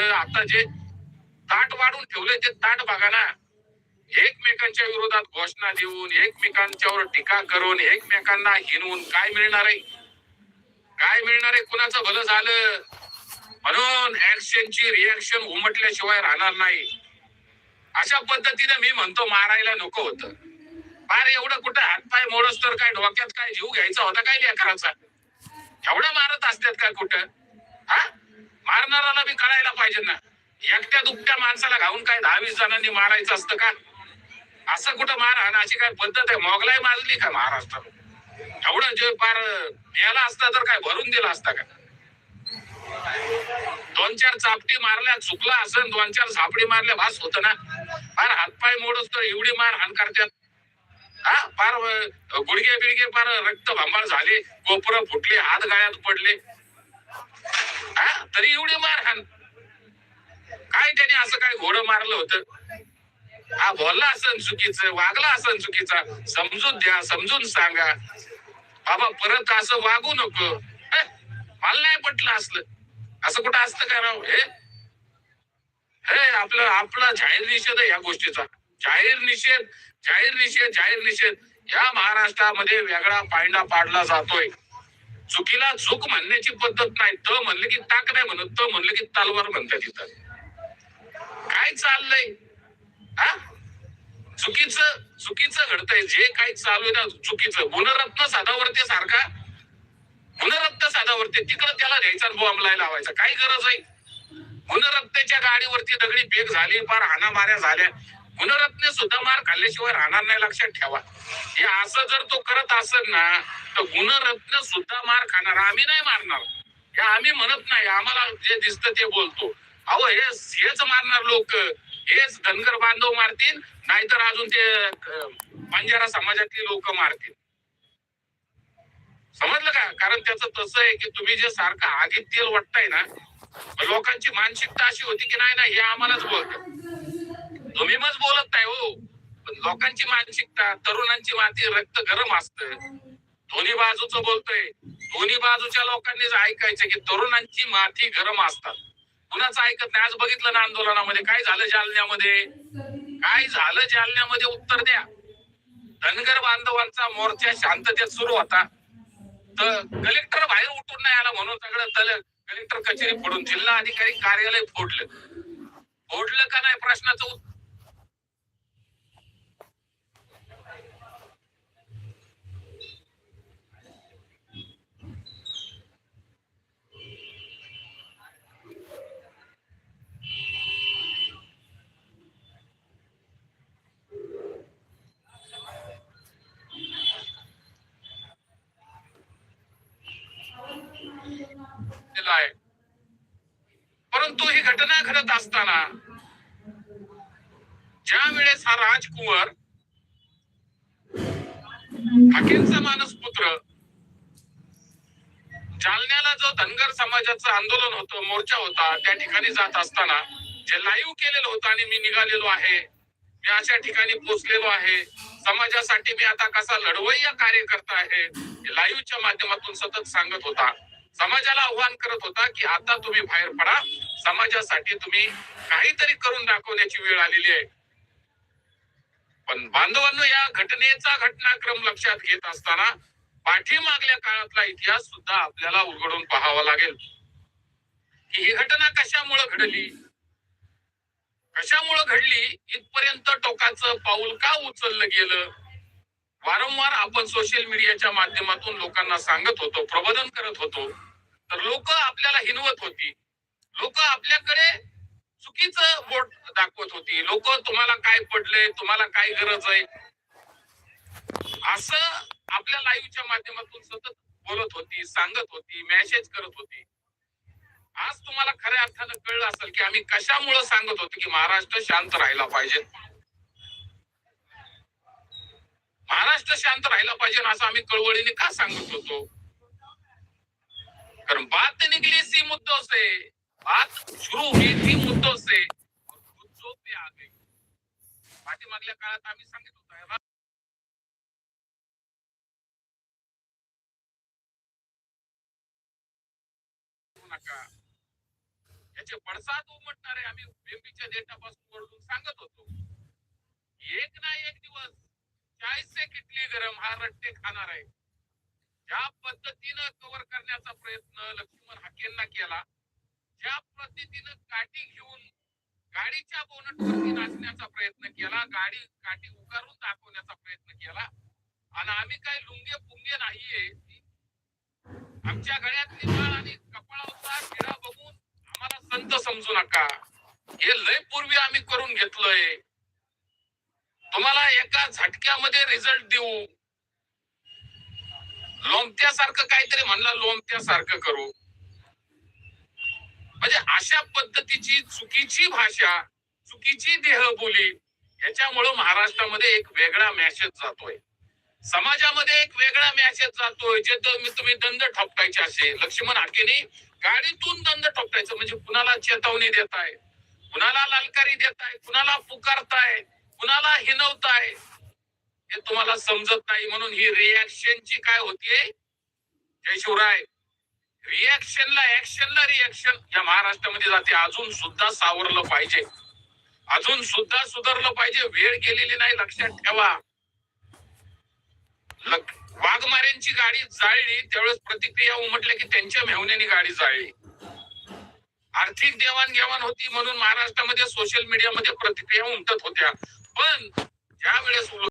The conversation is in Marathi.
म्हणजे आता जे ताट वाढून ठेवले ते ताट बघा ना एकमेकांच्या विरोधात घोषणा देऊन एकमेकांच्यावर टीका करून एकमेकांना हिनवून काय मिळणार आहे? काय मिळणार आहे? कुणाचं भलं झालं? म्हणून ऍक्शनची रिॲक्शन उमटल्याशिवाय राहणार नाही. अशा पद्धतीने मी म्हणतो मारायला नको होत. फार एवढं कुठं हातपाय मोडस तर काय डोक्यात काय जीव घ्यायचा होता काय लेकराचा? एवढं मारत असतात का कुठं? हा? मारणाऱ्याला बी कळायला पाहिजे ना. एकट्या दुपट्या माणसाला घाऊन काय दहा वीस जणांनी मारायचं असतं का? असं कुठं मारहाण अशी काय पद्धत आहे? मोगलाई मारली का महाराष्ट्रात एवढं जे फार द्यायला असता तर काय भरून दिला असता का? दोन चार चापटी मारल्या चुकला असेल दोन चार सापडी मारल्या भास होत ना. फार हातपाय मोडच तर एवढी मार करतात. हा? फार गुडघे बिडगे फार रक्त भांबाळ झाले कोपर फुटले हात गाळ्यात पडले. हा? तरी एवढी मारहाण काय त्याने असं काय घोडं मारलं होतं? हा बोलला असन चुकीचं वागला असन चुकीचा. समजून द्या समजून सांगा. बाबा परत असं वागू नको. मला नाही पटलं असलं. असं कुठं असतं का राव हे? हे आपलं आपला जाहीर निषेध आहे या गोष्टीचा. जाहीर निषेध जाहीर निषेध जाहीर निषेध. या महाराष्ट्रामध्ये वेगळा पायंडा पाडला जातोय. चुकीला चूक म्हणण्याची पद्धत नाही. त म्हणलं की ताक नाही म्हणत त म्हणलं की तलवार म्हणतात तिथं काय चाललंय? हा? चुकीचं चुकीचं घडतंय. जे काही चालू आहे ना चुकीचं. गुणरत्न साधावरती सारखा. गुणरत्न साधावरती. तिकडं त्याला द्यायचा बॉम्ब लावायचा. काय गरज आहे गुणरत्नाच्या गाडीवरती दगडी फेक झाली फार हाना माऱ्या झाल्या. गुणरत्ने सुद्धा मार खाल्ल्याशिवाय राहणार नाही लक्षात ठेवा. हे असं जर तो करत असेल ना तर गुणरत्न सुद्धा मार खाणार. आम्ही नाही मारणार. हे आम्ही म्हणत नाही. आम्हाला जे दिसतं ते बोलतो. अहो हे हेच मारणार लोक. हेच धनगर बांधव मारतील नाहीतर अजून ते पंजारा बंजारा समाजातली लोक मारतील. समजलं का? कारण त्याचं तसं आहे की तुम्ही जे सारखं आगीत तेल वाटताय ना लोकांची मानसिकता अशी होती की नाही ना हे आम्हालाच बोलत तुम्ही बोलत नाही हो. पण लोकांची मानसिकता तरुणांची माती रक्त गरम असत. दोन्ही बाजूचं बोलतोय. दोन्ही बाजूच्या लोकांनीच ऐकायचं की तरुणांची माती गरम असतात. कुणाचं ऐकत नाही? आज बघितलं ना आंदोलनामध्ये? काय झालं जालन्यामध्ये? काय झालं जालन्यामध्ये? उत्तर द्या. धनगर बांधवांचा मोर्चा शांततेत सुरू होता. तर कलेक्टर बाहेर उठून नाही आला म्हणून सगळं कलेक्टर कचेरी फोडून जिल्हा अधिकारी कार्यालय फोडलं. फोडलं का नाही? प्रश्नाचं उत्तर आहे परंतु ही घटना घडत असताना ज्या वेळेस हा राजकुंवर हाकेंचा मानस पुत्र जालन्याला जो धनगर समाजाचं आंदोलन होतं मोर्चा होता त्या ठिकाणी जात असताना जे लाईव्ह केलेलं होतं आणि मी निघालेलो आहे मी अशा ठिकाणी पोचलेलो आहे समाजासाठी मी आता कसा लढवय्या कार्यकर्ता आहे लाईव्हच्या माध्यमातून सतत सांगत होता. समाजाला आव्हान करत होता की आता तुम्ही बाहेर पडा. समाजासाठी तुम्ही काहीतरी करून दाखवण्याची वेळ आलेली आहे. पण बांधवांनो या घटनेचा घटनाक्रम लक्षात घेत असताना पाठीमागल्या काळातला इतिहास सुद्धा आपल्याला उलगडून पाहावा लागेल. की ही घटना कशामुळे घडली? कशामुळे घडली? इथपर्यंत टोकाचं पाऊल का उचललं गेलं? वारंवार आपण सोशल मीडियाच्या माध्यमातून लोकांना सांगत होतो प्रबोधन करत होतो. तर लोक आपल्याला हिनवत होती. लोक आपल्याकडे चुकीचं बोट दाखवत होती. लोक तुम्हाला काय पडलंय तुम्हाला काय गरज आहे? असं आपल्या लाईव्हच्या माध्यमातून सतत बोलत होती सांगत होती मेसेज करत होती. आज तुम्हाला खऱ्या अर्थानं कळलं असेल की आम्ही कशामुळे सांगत होतो की महाराष्ट्र शांत राहिला पाहिजे. महाराष्ट्र शांत राहिला कळवळीने का सांगत होतो कारण बात निकली सी मुद्दों से बात शुरू हुई थी मुद्दों से पे आ गई पाठीमागल्या काळात आम्ही याचे पडसाद उमटणारे आम्ही सांगत होतो. एक ना एक दिवस चायसे किटली गरम हा रट्टे खाणार आहे. ज्या पद्धतीनं कव्हर करण्याचा प्रयत्न लक्ष्मण हाकेंना केला ज्या पद्धतीनं काठी घेऊन गाडीच्या बोनटवरती नाचण्याचा प्रयत्न केला गाडी काठी उगारून दाखवण्याचा प्रयत्न केला आणि आम्ही काय लुंगे पुंगे नाहीये आमच्या गळ्यात निकाल आणि कपाळावरचा हिरा बघून आम्हाला संत समजू नका. हे लय पूर्वी आम्ही करून घेतलंय. तुम्हाला एका झटक्यामध्ये रिझल्ट देऊ. लोमत्यासारखं काहीतरी म्हणलं लोमत्यासारखं करू. म्हणजे अशा पद्धतीची चुकीची भाषा चुकीची देहबोली याच्यामुळे महाराष्ट्रामध्ये एक वेगळा मॅसेज जातोय. समाजामध्ये एक वेगळा मॅसेज जातोय जे तुम्ही दंड ठोपटायचे असे. लक्ष्मण हाकेने गाडीतून दंड ठोपटायचं म्हणजे कुणाला चेतावणी देताय? कुणाला लालकारी देताय? कुणाला पुकारताय? कुणाला हिनवताय हे तुम्हाला समजत नाही म्हणून ही रिॲक्शनची काय होतीये जय शिवराय. रिॲक्शनला ऍक्शनला रिॲक्शन या महाराष्ट्रामध्ये जाते. अजून सुद्धा सावरलं पाहिजे. अजून सुद्धा सुधारलं पाहिजे. वेळ गेलेली नाही. लक्षात ठेवा. वाघमाऱ्यांची गाडी जाळली. त्यावेळेस प्रतिक्रिया उमटल्या की त्यांच्या मेहण्याने गाडी जाळली. आर्थिक देवाणघेवाण होती म्हणून महाराष्ट्रामध्ये सोशल मीडियामध्ये प्रतिक्रिया उमटत होत्या. पण ज्या वेळेस